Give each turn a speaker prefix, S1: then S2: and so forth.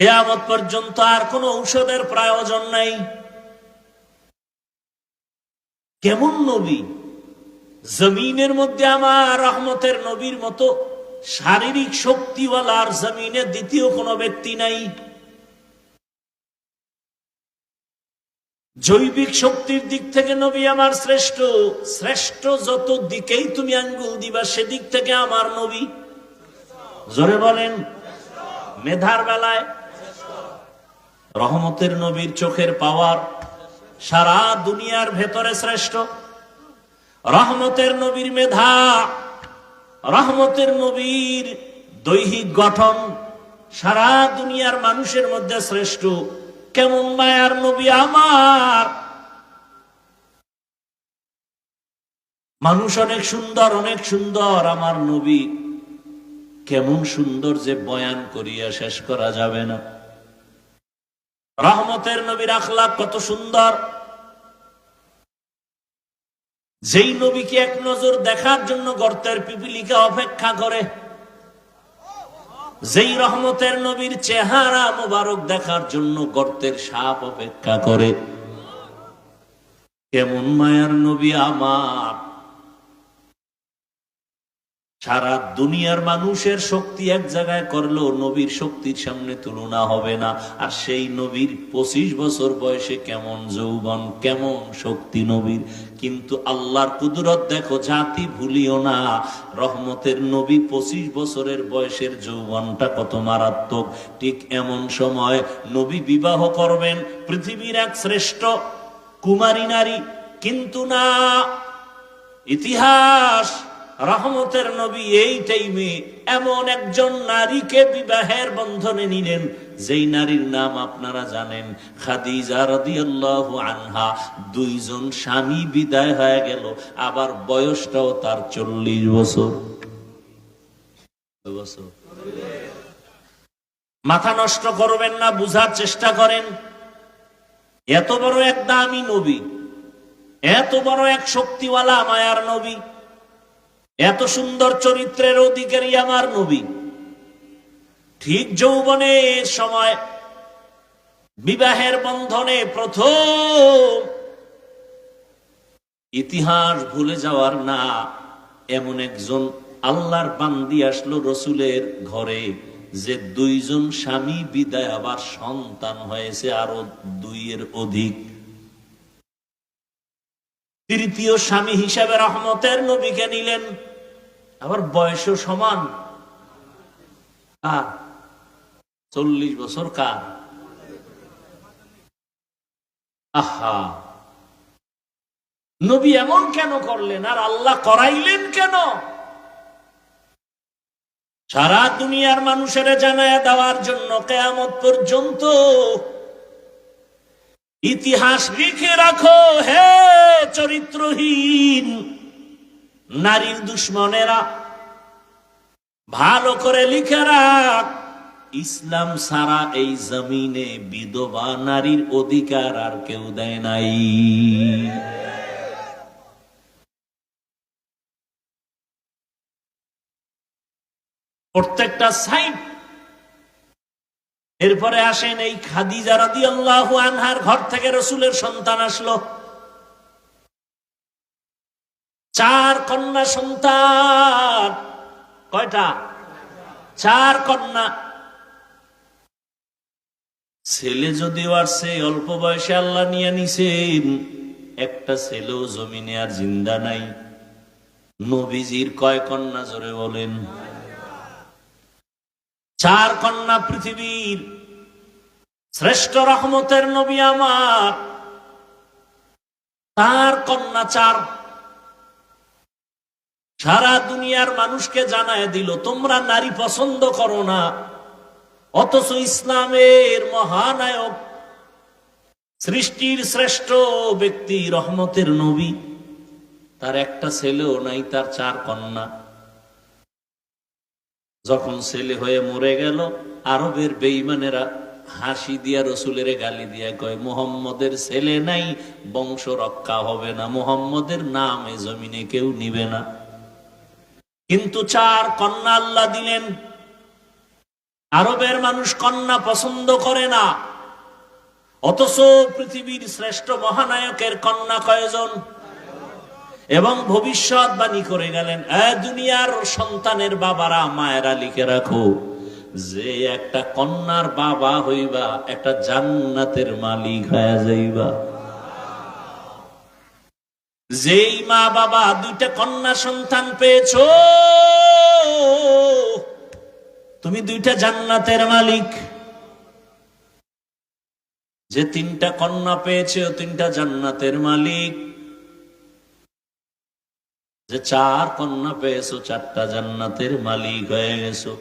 S1: কেয়ামত পর্যন্ত আর কোন ঔষধের প্রয়োজন নাই। কেমন নবী? জমিনের মধ্যে আমার রহমতের নবীর মতো শারীরিক শক্তিওয়ালার জমিনে দ্বিতীয় কোনো ব্যক্তি নাই। জৈবিক শক্তির দিক থেকে নবী আমার শ্রেষ্ঠ। শ্রেষ্ঠ যত দিকেই তুমি আঙ্গুল দিবা, সেদিক থেকে আমার নবী। জোরে বলেন, মেধার বেলায় রহমতের নবীর চোখের পাওয়ার সারা দুনিয়ার ভেতরে শ্রেষ্ঠ। রহমতের নবীর মেধা, রহমতের নবীর দৈহিক গঠন সারা দুনিয়ার মানুষের মধ্যে শ্রেষ্ঠ। কেমন মায়ার নবী আমার। মানুষ অনেক সুন্দর অনেক সুন্দর আমার নবী। কেমন সুন্দর যে বয়ান করিয়া শেষ করা যাবে না। রহমতের নবীর আখলাক কত সুন্দর। যেই নবীকে এক নজর দেখার জন্য গর্তের পিপিলিকা অপেক্ষা করে, যেই রহমতের নবীর চেহারা মোবারক দেখার জন্য গর্তের সাপ অপেক্ষা করে, কেমন মায়ার নবী আমার। সারা দুনিয়ার মানুষের শক্তি এক জায়গায় করলেও নবীর শক্তির সামনে তুলনা হবে না। আর সেই নবীর পঁচিশ বছর বয়সে কেমন যৌবন, কেমন শক্তি নবীর। কিন্তু আল্লাহর কুদরত দেখো, জাতি ভুলিও না। রহমতের নবী পঁচিশ বছরের বয়সের যৌবনটা কত মারাত্মক। ঠিক এমন সময় নবী বিবাহ করবেন, পৃথিবীর এক শ্রেষ্ঠ কুমারী নারী। কিন্তু না, ইতিহাস রহমতের নবী এই টাইমে এমন একজন নারীকে বিবাহের বন্ধনে নিলেন, যেই নারীর নাম আপনারা জানেন, খাদিজা আনহা। দুইজন স্বামী বিদায় হয়ে গেল, আবার বয়সটাও তার চল্লিশ বছর। বছর। মাথা নষ্ট করবেন না, বুঝার চেষ্টা করেন। এত বড় এক দামি নবী, এত বড় এক শক্তিওয়ালা মায়ার নবী। এত সুন্দর চরিত্রের অধিকারী আমার নবী। ঠিক যৌবনের সময় বিবাহের বন্ধনে প্রথম ইতিহাস ভুলে যাওয়ার না, এমন একজন আল্লাহর বান্দি আসলো রসুলের ঘরে যে দুইজন স্বামী বিদায় আবার সন্তান হয়েছে আরও দুইয়ের অধিক। তৃতীয় স্বামী হিসাবে রহমতের নবীকে নিলেন। আবার বয়সও সমান। কার? চল্লিশ বছর কার? আহা। নবী এমন কেন করলেন? আর আল্লাহ করাইলেন কেন? সারা দুনিয়ার মানুষের জানায় দেওয়ার জন্য কেয়ামত পর্যন্ত ইতিহাস লিখে রাখো, হে চরিত্রহীন নারীর দুশ্মনেরা। ভালো করে লিখে রাখ, ইসলাম সারা এই জমিনে বিধবা নারীর অধিকার আর কেউ দেয় নাই। প্রত্যেকটা সাইড এরপরে আসেন এই খাদিজা রাদি আল্লাহ আনহার ঘর থেকে রসুলের সন্তান আসলো। চার কন্যা সন্তান। কয়টা? চার কন্যা। ছেলে যদিও আসছে, অল্প বয়সে আল্লাহ নিয়ে নিছেন। একটা ছেলেও জমিনে আর জিন্দা নাই। নবীজির কয় কন্যা জোরে বলেন? চার কন্যা পৃথিবীর শ্রেষ্ঠ রহমতের নবী আমার। তার কন্যা চার। সারা দুনিয়ার মানুষকে জানায় দিল, তোমরা নারী পছন্দ করো না। অথচ ইসলামের মহানায়ক, সৃষ্টির শ্রেষ্ঠ ব্যক্তি রহমতের নবী। তার একটা ছেলেও নাই, তার চার কন্যা। যখন ছেলে হয়ে মরে গেল, আরবের বেইমানেরা হাসি দিয়া রসুলের গালি দিয়া কয়, মোহাম্মদের ছেলে নাই, বংশ রক্ষা হবে না। মোহাম্মদের নাম এ জমিনে কেউ নিবে না। কিন্তু চার কন্যা আল্লাহ দিলেন, আরবের মানুষ কন্যা পছন্দ করে না। অথচ পৃথিবীর শ্রেষ্ঠ মহানায়কের কন্যা কয়জন? এবং ভবিষ্যৎবাণী করে গেলেন দুনিয়ার সন্তানের বাবারা, মায়েরা লিখে রাখো, যে একটা কন্যার বাবা হইবা, একটা জান্নাতের মালিক হয়ে যাইবা। যেই মা বাবা দুইটা কন্যা সন্তান পেয়েছ, তুমি দুইটা জান্নাতের মালিক। যে তিনটা কন্যা পেয়েছে তিনটা জান্নাতের মালিক। যে চার কন্যা পেয়েছ চারটা জান্নাতের মালিক হয়ে গেছো।